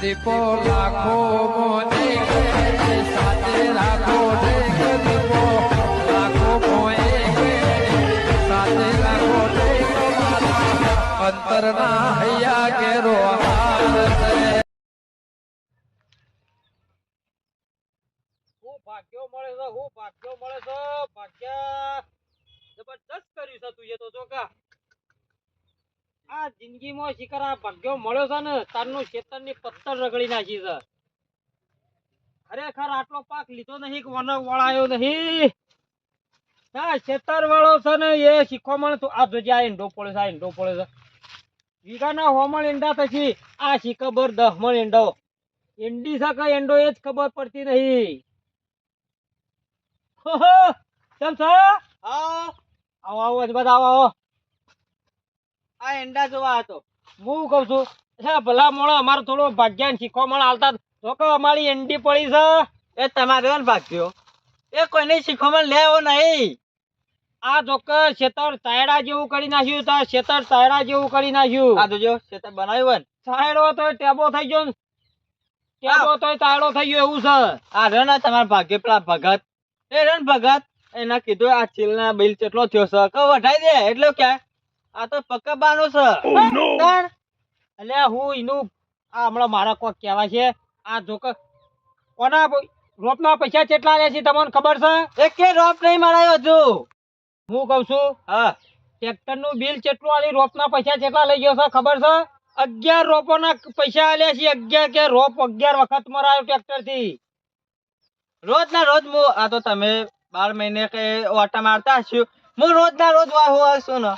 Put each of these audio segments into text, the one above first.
દીપો લાખો મોને સાથે રાખો દીપો. લાખો મોએ ભાગ્યો મળે છે, હું ભાગ્યો મળે છે, ભાગ્ય. જબરદસ્ત કર્યું છે તું એ તો જો કા. આ જિંદગીમાં શિકાર આ ભાગ્યો મળ્યો છે ને તારનું ખેતરની પત્તર રગડી નાખી છે. ખરેખર આટલો પાક લીધો નહીં કે વળાયો નહીં? હા ખેતર વાળો છે ને એ શીખવામણ તો આ જોજે આ ઈંડો પડે છે આ ઈંડો પડે છે. વીઘાના હોમણ ઈંડા પછી આ શીખબર દહમણ ઈંડો. ઈંડી શકે ઈંડો એ જ ખબર પડતી નહીં. ચમ સર આવો આવો આવો આવો. આ એંડા જોવા હતો. હું કહું છું હે ભલા મોણો અમારો થોડો ભાગ્યાન શીખવા મળે હાલતા તો કહો અમારી એંડી પડી છે એ તમારે ભાગ્યો એ કોઈને શીખવામાં લેવો નહીં. આ જોક શેતર તાયડા જેવું કરી નાખ્યું તો શેતર તાયડા જેવું કરી નાખ્યું. આ જોજો શેતર બનાવ્યું ને. તાયડો તો ટેબો થઈ ગયો ટેબો તો તાયડો થઈ ગયો એવું છે. આ રણ તમારા ભાગ્ય પેલા ભગત. એ રણ ભગત. એના કીધું આ ચીલના બિલ કેટલો થયો છે? કહો વઢાઈ દે એટલે ક્યાં? આ તો પકવવાનો છે. તાણ. અલ્યા હું એનું આ હમણાં મારા કોક કહેવાય છે આ જોક કોના રોપ ના પૈસા કેટલા લે છે તમને ખબર છે? એક રોપ નહીં મળાયો હજુ. હું કઉ છું હા. ટ્રેક્ટરનું બિલ કેટલું આલી રોપના પૈસા કેટલા લઈ ગયો છે ખબર છે? અગિયાર રોપોના પૈસા આલ્યા છે અગિયાર કે રોપ અગિયાર વખત મરાયો ટ્રેક્ટરથી રોજ ના રોજ હું આ તો તમે બાર મહિને કે ઓટા મારતા હશો. હું રોજ ના રોજ વાહુ હશું ને.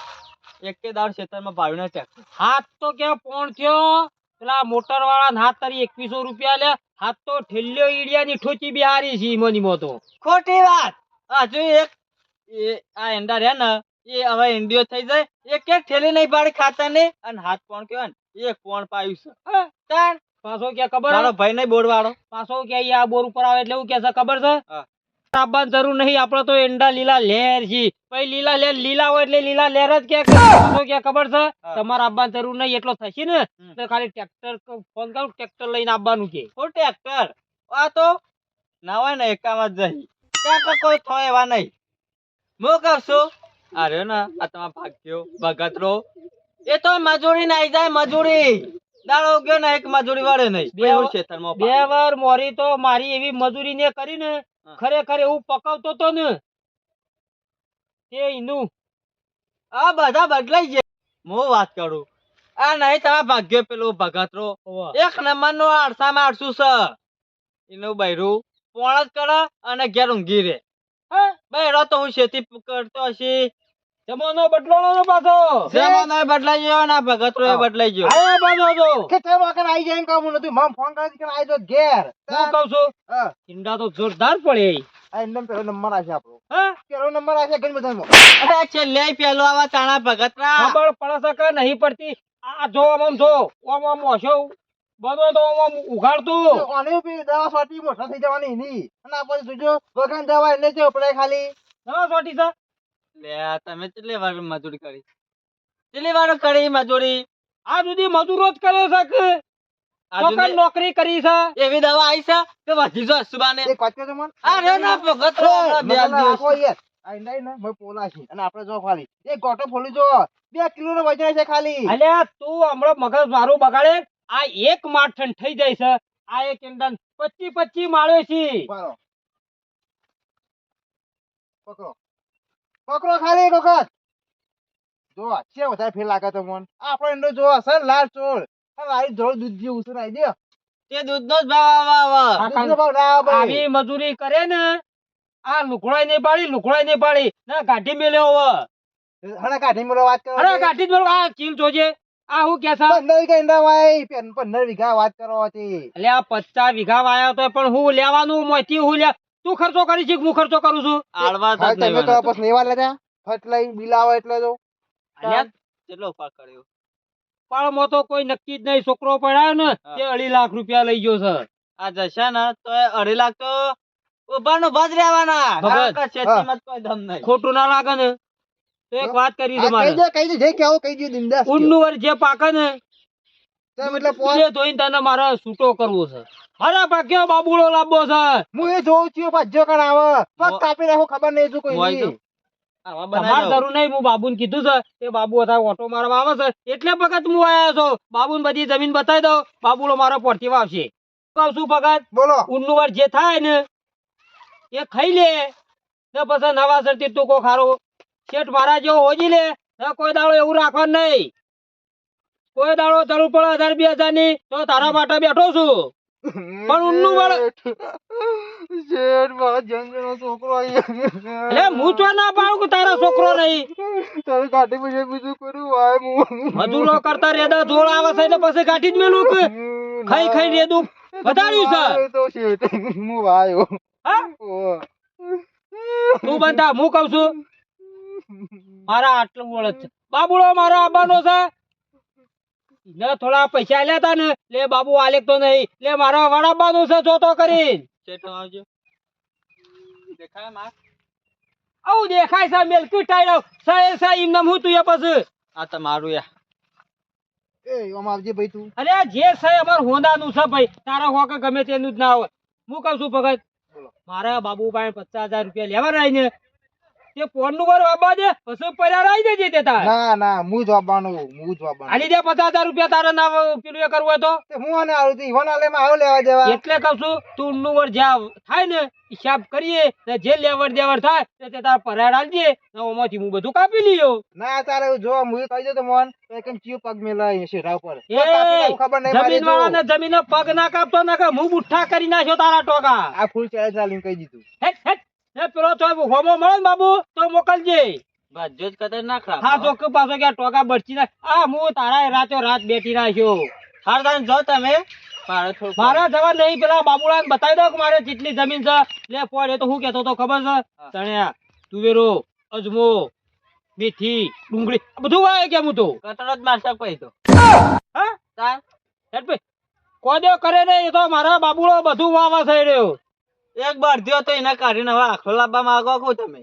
એક દાડ ખેતરમાં ભાવ્યું ને હાથ તો કે કોણ થયો? પેલા મોટર વાળા હાથ તારી એકવીસો રૂપિયા લે. હાથ તો ઠેલ્યો ઈડિયા ની ઠોચી બિહારી છે ઈમોની તો. ખોટી વાત. હજુ એક આ એંડા રહ્યા ને એ હવે ઇન્ડિયો થઈ જાય. એક એક ઠેલી નહીં પાડી ખાતા ને. અને હાથ કોણ કહેવાય ને એક કોણ પાયું છે. તાણ. પાછો ક્યાં ખબર ભાઈ નહીં બોર્ડ વાળો પાછો ક્યાં આ બોર ઉપર આવે એટલે એવું કે છે ખબર છે? આપવાની જરૂર નહીં આપણે તો એંડા લીલા લહેર છે ભાઈ લીલા લહેર લીલા હોય એટલે લીલા લહેર જ કે ખબર છે? તમારે આપવાની જરૂર નહીં એટલો થશે ને? તો ખાલી ટ્રેક્ટર ફોન કરું ટ્રેક્ટર લઈને આવવાનું કે. ઓ ટ્રેક્ટર? આ તો ના હોય ને એકામાં જ જઈ ત્યાં કોઈ થાય એવા નહીં. કહું અરે ના આ તમારા ભાગ્યો ભગતરો. એ તો મજૂરી નાઈ જાય મજૂરી. દાડો ગયો ને એક મજૂરી વાળે નહીં. બે બે વાર મોરી તો મારી એવી મજૂરી ને કરી ને ખરેખર એવું પકવતો તો ને? તે એનું આ બધા બદલાઈ જાય હું વાત કરું. આ નહીં તમે ભાગ્યો પેલું ભગતરો. એક નંબરનું આરસામાં આરસું છે. એનું બૈરું. પોણ જ કરે અને ઘેર ઊંઘી રે. બૈરો તો હું ખેતી કરતો હશી. જમાનો બદલાણો ને પાછો. જમાનો બદલાઈ ગયો ને ભગતરો એ બદલાઈ ગયો. આ બાજુ જો કેટલા વખત આવી જાય કામ નથી. મમ ફોન કરી કે આવી જો ઘેર. હું કહું છું ઈંડા તો જોરદાર પડે આ એમનો પેલો નંબર આવશે આપણો. હા? પેલો નંબર આવશે ઘણી બધામાં અરે છેલ્લે પેલો આવા ચાણા ભગતરા. ખબર પડે કે નહીં પડતી? આ જો આમ જો. આમ આમ બધો તો આમ ઉઘાડતું. બી દવા સોટી મોટા થઈ જવાની ની અને આ પછી જોજો વગન દવા એને ખાલી. દવા સોટી છે? લે તમે કેટલી વાર મજૂરી કરી? કેટલી વાર કરી મજૂરી? આ સુધી મજૂરો જ કર્યો છે કે નોકરી કરી છે? એવી દવા આવી છે કે વધી જો સુબાને એક વાત કહો મને આ રે ના ભગત બે મને દિવસ. આપો યાર. આ નહીં ને મેં પોલા છે. અને આપણે જો ખાલી. એક ગોટો ફોલી જો. બે કિલો નો વજન છે ખાલી. અલ્યા તું હમણાં મગજ મારું બગાડે આ એક માઠણ થઈ જાય છે. આ એક એંડા પચી પચી માળે છે. પકડો. પકડો ખાલી એક વખત. જો છે વધારે ફેર લાગે તો મન. આપણો એનો જો સર લાલ ચોળ. આ ધોળ દૂધ જેવું છે નાઈ દે. તે દૂધનો જ ભાવ આવે ના મજૂરી કરે ને આ લુકડાઈ નહીં પાડી લુકડાઈ નહીં પાડી. ના ગાઢી મેલ્યો હોવ હણે ગાઢી મેલો વાત કરો અરે ગાઢી મેલો આ કિલ જોજે. આ હું કે સા પંદર વીઘા ઈંડા વાય. પેન પંદર વીઘા વાત કરો હતી. એટલે આ પચાસ વીઘા વાયા તો પણ હું લેવાનું મોયથી હું લે. તું ખર્ચો કરી છે હું ખર્ચો કરું છું. આળવા તમે તો પછી લેવા લેતા ફટ લઈ આવે એટલે તો. કેટલો પાક કર્યો? પણ મો તો કોઈ નક્કી જ નહીં. છોકરો પડાયો ને તે અઢી લાખ રૂપિયા લઈ ગયો છે. આ જશે ને તો અઢી લાખ તો ઉભાનો ભજ રહેવાના. કોઈ દમ નહીં. ખોટું ના લાગે ને. તો એક વાત કરી તમારે કહી દે જે કેવો કહી દે દિનદાસ ઊંડનું જે પાકે ને એટલે પોર ધોઈને તને મારે છૂટો કરવો છે. મારા ભાગ્ય બાબુડો લાંબો છે. હું એ જોઉં છું ભજ્જો કણ આવે. પગ કાપી નાખો ખબર નહીં શું કોઈ તો. તમારે જરૂર નહીં હું બાબુને કીધું છે એ બાબુ હતા ઓટો મારવા આવે છે. એટલે ભગત હું આયા છો. બાબુને બધી જમીન બતાવી દઉં. બાબુડો મારો પડતી વાવશે. કહું છું ભગત બોલો. ઊનનું જે થાય ને એ ખાઈ લે. ને પછી નવા સરથી ટૂંકો ખારો શેઠ મારા જેવો હોજી લે. કોઈ દાડો એવું રાખવાનું નહીં. કોઈ દાડો જરૂર પડે હજાર બે હજારની તો તારા માટે બેઠો છું. પણ ઊનનું વળ- શેઠ, મારા છોકરો હું તો ના પાડું કે તારો છોકરો નહીં? તારે કાઢી પછી બીજું કર્યું? વાય હું મજૂરો કરતા રેદા જોડ આવે છે એટલે પછી કાઢી જ મેલું કે? ખાઈ ખાઈ રેદું વધાર્યું છે? તો શેઠ હું વાયો. હા? તું બંધા હું કઉ છું? મારા આટલું ઓળખ છે. બાબુડો મારો આવવાનો છે? ને થોડા પૈસા આલ્યા તા ને લે બાબુ આલેક તો નહીં લે મારા વડાવવાનું છે જોતો કરીને. આવું દેખાય છે મેલકી ટાઈડો સહે સહે એમને હું તું એ પછી. આ તમારું યા. એ આમ આવજે ભાઈ તું. અરે જે છે અમાર હોંદાનું છે ભાઈ તારા હોકે ગમે તેનું જ ના હોય. હું કહું છું ભગત મારા બાબુ પાસે પચાસ હજાર રૂપિયા લેવા રહી ને તે ફોનનું વાર વાપવા દે પછી પૈસા રાઈ દેજે તે તાર. ના ના હું જવાબવાનું હું જવાબવાનું આલી દે 50000 રૂપિયા તારે ના પેલું એ કરવું તો? હું આને આવું તું ઈવન લેમાં આવ લેવા દેવા. એટલે કહું છું તું નું વાર જ્યાં થાય ને હિસાબ કરીએ ને જે લેવડ દેવડ થાય તે તારા પરાડ આલજે ને ઓમાંથી હું બધું કાપી લીયો ના તારે જો હું કહી દઉં તો મોહન એકમ ચિયો પગ મેલા છે રાવ પર એ ખબર નહીં જમીન વાળાને જમીને પગ ના કાપતો ના કે હું બુઠ્ઠા કરી નાખ્યો તારા ટોકા? આ ફૂલ ચેલેન્જ ચાલીને કહી દીધું. હેટ હેટ એ પેલો તો હોમો મળે ને બાબુ તો મોકલજે. બાજુ જ ના ખરાબ હા ચોખ્ખ પાછો કે ટોકા બરચી ના આ હું તારા રાતો રાત બેઠી રાખ્યો. હાર તાન જો તમે. મારે જવા નહીં પેલા બાબુલા બતાવી દો કે મારે જેટલી જમીન છે. લે પોર એ તો હું કેતો તો ખબર છે? તણ્યા તુવેરો અજમો મેથી ડુંગળી બધું વાય કેમ હું તો? કતરો જ મારશક પછી તો. હા? તાર. કોદો કરે ને એ તો મારા બાબુલો બધું વાવા થઈ રહ્યો. એક બાર બારધ્યો તો એના કાઢીને હવે આખો લાવવા માંગો કો તમે.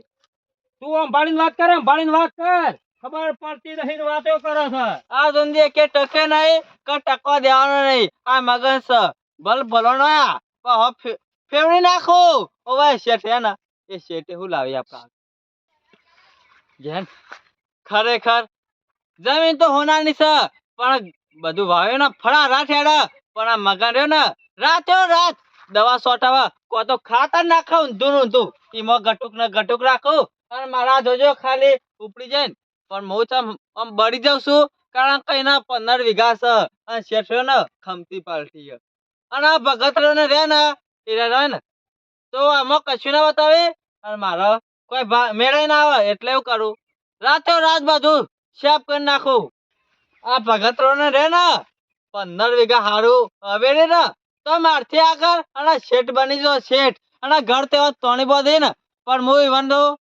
તું અંભાળીને વાત કરે અંભાળીને વાત કર. ખબર પડતી નથી વાતો કરે છે. આ ધંધી કે ટકે નહીં કે ટકો દેવાનો નહીં. આ મગન છે. ભલ ભલો નો આ. પણ હવે ફે- ફેવડી નાખો. ઓવે શેઠ હે ના એ શેઠે હું લાવી આપણા જેન ખરેખર જમીન તો હોનાની છે. પણ બધું વાવ્યો ને ફળા રાત હેડે પણ આ મગન રહ્યો ને રાત્યો રાત દવા સોટાવા, કો તો ખાતર નાખો ઊંધું ઊંધું એમાં ગટુક ને ગટુક રાખું અને મારા જોજો ખાલી ઉપડી જાય ને. પણ હું તો આમ બળી જાઉં છું, કારણ કે એના પંદર વીઘા છે અને શેઠો ને ખમતી પાલટી છે. અને આ ભગત ને રે ને એ રહે ને, તો આમાં કશું ના બતાવે? અને મારો કોઈ ભા- મેળે ના આવે, એટલે એવું કરું. રાતે રાત બધું સેફ કરી નાખું. આ ભગત ને રે ને, પંદર વીઘા હારું હવે રે ને તો મારથી આગળ અને શેઠ બની જો શેઠ. અને ઘર તેવા તોણી બોધી ને, પણ હું ઈવન દઉં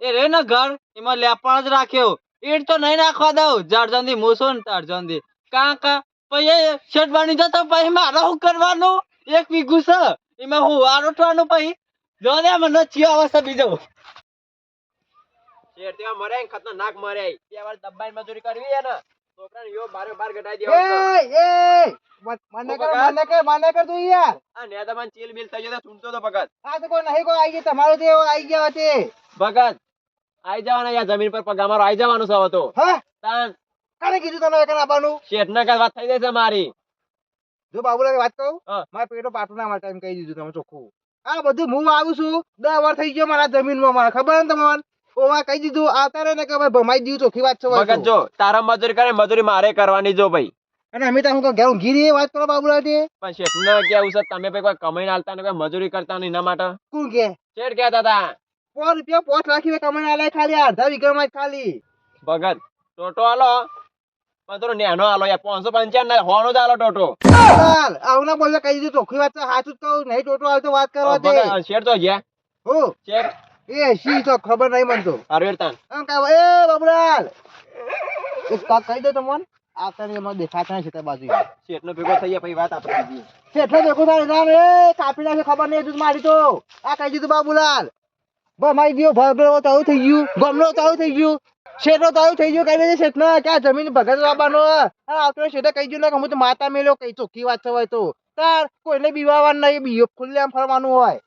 એ રે ને ઘર, એમાં લેપણ જ રાખ્યો. ઈટ તો નહીં નાખવા દઉં જળજંદી મૂસો ને તળજંદી કારણ કે પછી શેઠ બની જતો પછી મારે શું કરવાનું? એક વીઘું છે, એમાં હું વાર ઉઠવાનું પછી? જો ને મને ચિયો આવશે બીજો. શેઠ તેવા મરે ખતરનાક મરે. બે વાર દબાઈ મજૂરી કરવી ને. યો બારે બાર ગટાઈ એ મને કર મને કર મને કર તું યાર આ નેદામાં ચીલ મિલ થઈ જતો ચૂંટતો તો ભગત આ તો કોઈ નહીં કોઈ આવી ગયા તમારું તો એવું ગયા હતી ભગત આઈ જવાના યાર જમીન પર પગ અમારો આઈ જવાનું છે તો. હા? તાન કાને કીધું તને એકન આપવાનું શેઠ ને કઈ વાત થઈ જાય છે મારી. જો બાબુલાલ વાત કહું. મારા પેટો પાટું ના એમ કહી દીધું તમે ચોખ્ખું. આ બધું હું આવું છું દસ વાર થઈ ગયો મારા જમીનમાં માં ખબર ને તમને? ઓવા કહી દીધું આવતા રહે ને કે ભાઈ ભમાઈ દીધું ચોખ્ખી વાત છે ભગત જો તારા મજૂરી કરે મજૂરી મારે કરવાની જો ભાઈ. અને અમે તો હું કહું ઘેર રહીએ વાત કરો બાબુલા દે. પણ શેઠ ને કેવું છે તમે ભાઈ કોઈ કમાઈને આલતા ને કોઈ મજૂરી કરતા નહીં એના માટે? કોણ કે? શેઠ કહેતા હતા પોર રૂપિયા પોચ રાખીને કમાઈને આલે ખાલી અડધા વીઘામાં ખાલી. ભગત ટોટો આલો. પણ થોડો નેનો આલો યાર પાંચસો પંચાવન હોનો જ આલો ટોટો. આવું ના કહી દીધું ચોખ્ખી વાત છે સાચું જ કહું નહીં ટોટો આવતો વાત કરવા દે. શેર તો ગયા. હું. શેઠ એ શી તો ખબર નહીં મને તો. હરવેર તાન આમ કાં એ બબરાલ. એક કાક કહી દો તમને. આવતા નહીં એમાં દેખાતા છે તે બાજુ. શેઠનો ભેગો થઈ ગયા પછી વાત આપણે બીજી શેઠનો ભેગો થાય નામ એ કાપી નાખે ખબર નહીં દૂધ મારી તો. આ કહી દીધું બાબુલાલ. ભમાઈ ગયો ભગલો તો થઈ ગયું. ગમલો તો થઈ ગયું. શેઠો તો થઈ ગયું કઈ નથી શેઠ ના ક્યાં જમીન ભગત લાવવાનો અને આવતો શેઠે કહી ગયું ને હું તો માતા મેલ્યો કઈ ચોખ્ખી વાત છે હોય તો. તાર કોઈને બીવાવાનું નહીં બીજો ખુલ્લે આમ ફરવાનું હોય.